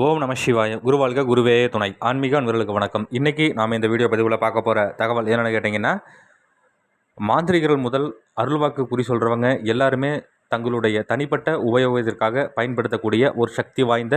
ஓம் நம சிவாய. குருவாழ்க குருவே துணை. ஆன்மீக அன்பர்களுக்கு வணக்கம். இன்றைக்கி நாம் இந்த வீடியோ பதிவில் பார்க்க போகிற தகவல் என்னென்னு கேட்டிங்கன்னா மாந்திரிகர்கள் முதல் அருள்வாக்கு குறி சொல்கிறவங்க எல்லாருமே தங்களுடைய தனிப்பட்ட உபயோகத்திற்காக பயன்படுத்தக்கூடிய ஒரு சக்தி வாய்ந்த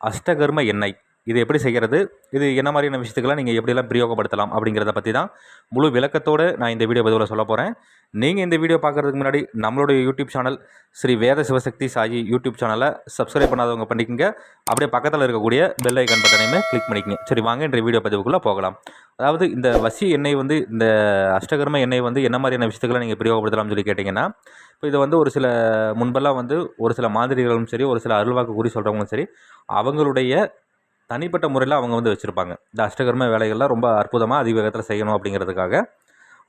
அஷ்டகர்ம எண்ணெய். இது எப்படி செய்கிறது? இது என்ன மாதிரியான விஷயத்துக்கெல்லாம் நீங்கள் எப்படிலாம் பிரயோகப்படுத்தலாம் அப்படிங்கிறத பற்றி தான் முழு விளக்கத்தோடு நான் இந்த வீடியோ பதிவில் சொல்ல போகிறேன். நீங்கள் இந்த வீடியோ பார்க்குறதுக்கு முன்னாடி நம்மளுடைய YouTube channel Sri Veda Sivasakthi Sai YouTube சேனலை சப்ஸ்கிரைப் பண்ணாதவங்க பண்ணிக்கோங்க. அப்படியே பக்கத்தில் இருக்கக்கூடிய பெல் ஐக்கன் பட்டனையுமே கிளிக் பண்ணிக்கங்க. சரி வாங்க இன்றைய வீடியோ பதிவுக்குள்ளே போகலாம். அதாவது இந்த வசி எண்ணெய் வந்து இந்த அஷ்டகர்ம எண்ணெய் வந்து என்ன மாதிரியான விஷயத்துக்கெல்லாம் நீங்கள் பிரயோகப்படுத்தலாம்னு சொல்லி கேட்டிங்கன்னா இப்போ இது வந்து ஒரு சில முன்பெல்லாம் வந்து ஒரு சில மாதிரிகளும் சரி ஒரு சில அருள்வாக்கு கூறி சொல்கிறவங்களும் சரி அவங்களுடைய தனிப்பட்ட முறையில் அவங்க வந்து வச்சுருப்பாங்க. இந்த அஷ்டகர்ம வேலைகள்லாம் ரொம்ப அற்புதமாக அதிவேகத்தில் செய்யணும் அப்படிங்கிறதுக்காக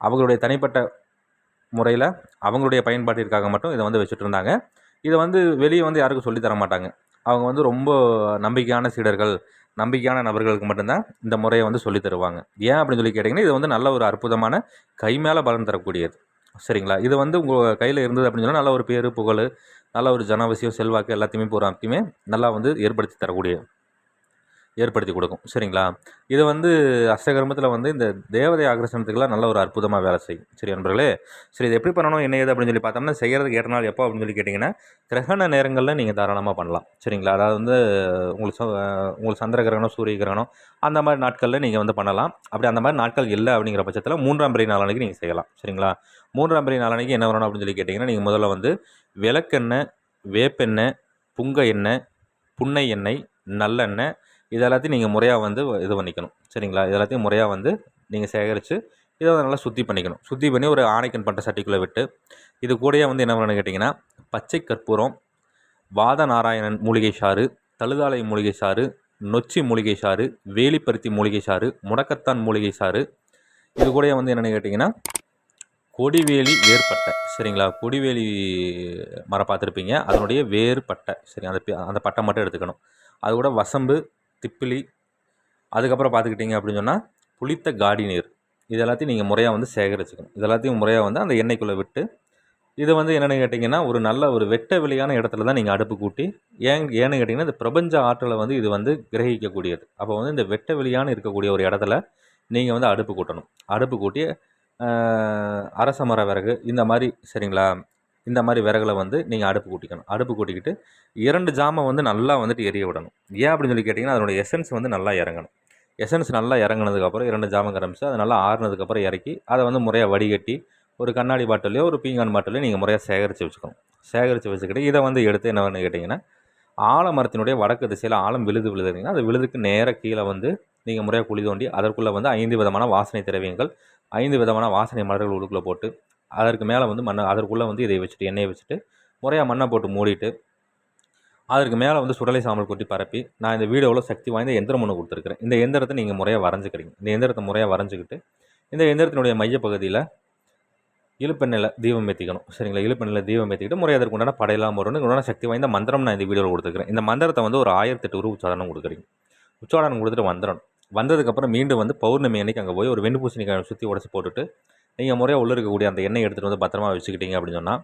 அவங்களுடைய தனிப்பட்ட முறையில் அவங்களுடைய பயன்பாட்டிற்காக மட்டும் இதை வந்து வச்சுட்டு இருந்தாங்க. இதை வந்து வெளியே வந்து யாருக்கும் சொல்லித் தர மாட்டாங்க. அவங்க வந்து ரொம்ப நம்பிக்கையான சீடர்கள் நம்பிக்கையான நபர்களுக்கு மட்டும்தான் இந்த முறையை வந்து சொல்லித் தருவாங்க. ஏன் அப்படின்னு சொல்லி கேட்டிங்கன்னா இது வந்து நல்ல ஒரு அற்புதமான கை மேலே பலன் தரக்கூடியது. சரிங்களா? இது வந்து உங்கள் கையில் இருந்தது அப்படின்னு சொன்னால் நல்ல ஒரு பேர் புகழ் நல்ல ஒரு ஜனவசியம் செல்வாக்கு எல்லாத்தையுமே பூராத்தையுமே நல்லா வந்து ஏற்படுத்தி தரக்கூடியது. ஏற்படுத்தி கொடுக்கும். சரிங்களா? இது வந்து அஷ்டகர்மத்தில் வந்து இந்த தேவதை ஆகர்ஷணத்துக்குலாம் நல்ல ஒரு அற்புதமாக வேலை செய்யும். சரி நண்பர்களே. சரி இது எப்படி பண்ணணும் என்ன ஏது அப்படின்னு சொல்லி பார்த்தோம்னா செய்கிறதுக்கு ஏற்ற நாள் எப்போ அப்படின்னு சொல்லி கேட்டிங்கன்னா கிரகண நேரங்களில் நீங்கள் தாராளமாக பண்ணலாம். சரிங்களா? அதாவது வந்து உங்களுக்கு ச உங்களுக்கு சந்திர கிரகணம் சூரிய கிரகணம் அந்த மாதிரி நாட்களில் நீங்கள் வந்து பண்ணலாம். அப்படி அந்த மாதிரி நாட்கள் இல்லை அப்படிங்கிற பட்சத்தில் மூன்றாம் பிறை நாளன்னைக்கு நீங்கள் செய்யலாம். சரிங்களா? மூன்றாம் பிறை நாளன்னைக்கு என்ன வரணும் அப்படின்னு சொல்லி கேட்டிங்கன்னா நீங்கள் முதல்ல வந்து விளக்கெண்ணெய் வேப்பெண்ணெய் புங்க எண்ணெய் புன்னை எண்ணெய் நல்லெண்ணெய் இது எல்லாத்தையும் நீங்கள் முறையாக வந்து இது பண்ணிக்கணும். சரிங்களா? இது எல்லாத்தையும் முறையாக வந்து நீங்கள் சேகரித்து இதை வந்து நல்லா சுத்தி பண்ணிக்கணும். சுத்தி பண்ணி ஒரு ஆணைக்கன் பண்ணுற சட்டிக்குள்ளே விட்டு இது கூடயே வந்து என்ன பண்ணணும்னு கேட்டிங்கன்னா பச்சை கற்பூரம் வாத நாராயணன் மூலிகை சாறு தழுதாலை மூலிகை சாறு நொச்சி மூலிகை சாறு வேலிப்பருத்தி மூலிகை சாறு முடக்கத்தான் மூலிகை சாறு. இது கூடயே வந்து என்னென்னு கேட்டிங்கன்னா கொடிவேலி வேர்பட்டை. சரிங்களா? கொடிவேலி மரம் பார்த்துருப்பீங்க. அதனுடைய வேர்பட்டை. சரி அந்த அந்த பட்டை மட்டும் எடுத்துக்கணும். அது கூட வசம்பு திப்பிலி அதுக்கப்புறம் பார்த்துக்கிட்டிங்க அப்படின்னு சொன்னால் புளித்த காடி நீர். இது எல்லாத்தையும் நீங்கள் முறையாக வந்து சேகரிச்சுக்கணும். இது எல்லாத்தையும் முறையாக வந்து அந்த எண்ணெய்க்குள்ளே விட்டு இது வந்து என்னென்னு கேட்டிங்கன்னா ஒரு நல்ல ஒரு வெட்ட வெளியான இடத்துல தான் நீங்கள் அடுப்பு கூட்டி ஏன் ஏன்னு கேட்டிங்கன்னா இந்த பிரபஞ்ச ஆற்றலை வந்து இது வந்து கிரகிக்கக்கூடியது. அப்போ வந்து இந்த வெட்ட வெளியான இருக்கக்கூடிய ஒரு இடத்துல நீங்கள் வந்து அடுப்பு கூட்டணும். அடுப்பு கூட்டி அரச மர விறகு இந்த மாதிரி சரிங்களா? இந்த மாதிரி விறகுல வந்து நீங்கள் அடுப்பு கூட்டிக்கணும். அடுப்பு கூட்டிக்கிட்டு இரண்டு ஜாமை வந்து நல்லா வந்துட்டு எரிய விடணும். ஏன் அப்படின்னு சொல்லி கேட்டிங்கன்னா அதனுடைய எசன்ஸ் வந்து நல்லா இறங்கணும். எசன்ஸ் நல்லா இறங்குனதுக்கப்புறம் இரண்டு ஜாமம் ஆரம்பிச்சு அது நல்லா ஆறுனதுக்கப்புறம் இறக்கி அதை வந்து முறையாக வடிகட்டி ஒரு கண்ணாடி பாட்டிலையோ ஒரு பீங்கான் பாட்டிலையோ நீங்கள் முறையாக சேகரித்து வச்சுக்கணும். சேகரித்து வச்சுக்கிட்டு இதை வந்து எடுத்து என்ன கேட்டிங்கன்னா ஆலமரத்தினுடைய வடக்கு திசையில் ஆழம் விழுது விழுதுங்கன்னா அது விழுதுக்கு நேராக கீழே வந்து நீங்கள் முறையாக குழி தோண்டி அதற்குள்ளே வந்து ஐந்து விதமான வாசனை திரவியங்கள் ஐந்து விதமான வாசனை மலர்கள் உள்ளுக்குள்ளே போட்டு அதற்கு மேலே வந்து மண்ணை அதற்குள்ளே வந்து இதை வச்சுட்டு எண்ணெயை வச்சுட்டு முறையாக மண்ணை போட்டு மூடிட்டு அதற்கு மேலே வந்து சுடலை சாம்பல் கொட்டி பரப்பி நான் இந்த வீடியோவில் சக்தி வாய்ந்த எந்திரம் ஒன்று கொடுத்துருக்குறேன். இந்த எந்திரத்தை நீங்கள் முறையாக வரைஞ்சிக்கிறீங்க. இந்த எந்திரத்தை முறையாக வரைஞ்சிக்கிட்டு இந்த எந்திரத்தினுடைய மையப்பகுதியில் இழுப்பெண்ணில் தீபம் ஏற்றிக்கணும் சரிங்களா? இழுப்பெண்ணில் தீபம் ஏற்றிக்கிட்டு முறை அதற்கு உண்டான படையெல்லாம் வரும்னு உண்டான சக்தி வாய்ந்த மந்திரம் நான் இந்த வீடியோவில் கொடுத்துருக்கேன் இந்த மந்திரத்தை வந்து ஒரு ஆயிரத்தெட்டு உரு உச்சாரணம் கொடுக்குறீங்க. உச்சாரணம் கொடுத்துட்டு வந்துடணும். வந்ததுக்கப்புறம் மீண்டும் வந்து பௌர்ணமி அன்னைக்கு அங்கே போய் ஒரு வெண்டு பூசணிக்காய் சுற்றி உடச்சி போட்டுட்டு நீங்கள் முறையாக உள்ளே இருக்கக்கூடிய அந்த எண்ணெய் எடுத்துகிட்டு வந்து பத்திரமா வச்சுக்கிட்டீங்க அப்படின்னு சொன்னால்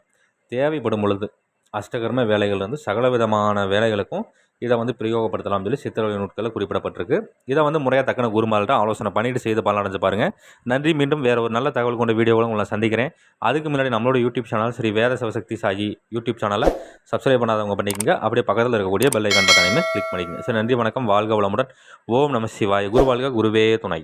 தேவைப்படும் பொழுது அஷ்டகர்ம வேலைகள் வந்து சகல விதமான வேலைகளுக்கும் இதை வந்து பிரயோகப்படுத்தலாம் சொல்லி சித்திரவதை நூட்களில் குறிப்பிடப்பட்டிருக்கு. இதை வந்து முறையாக தக்கன குருமால்கிட்ட ஆலோசனை பண்ணிட்டு செய்து பலனடைஞ்சு பாருங்கள் நன்றி மீண்டும் வேறு ஒரு நல்ல தகவல் கொண்ட வீடியோவில் உங்களை சந்திக்கிறேன். அதுக்கு முன்னாடி நம்மளோட YouTube channel Sri Veda Sivasakthi Sai YouTube சேனலை சப்ஸ்கிரைப் பண்ணாதவங்க பண்ணிக்கங்க. அப்படியே பக்கத்தில் இருக்கக்கூடிய பெல் ஐக்கான் பட்டனையுமே கிளிக் பண்ணிக்கங்க. சரி நன்றி வணக்கம். வாழ்க வளமுடன். ஓம் நம சிவாய். குரு வாழ்க குருவே துணை.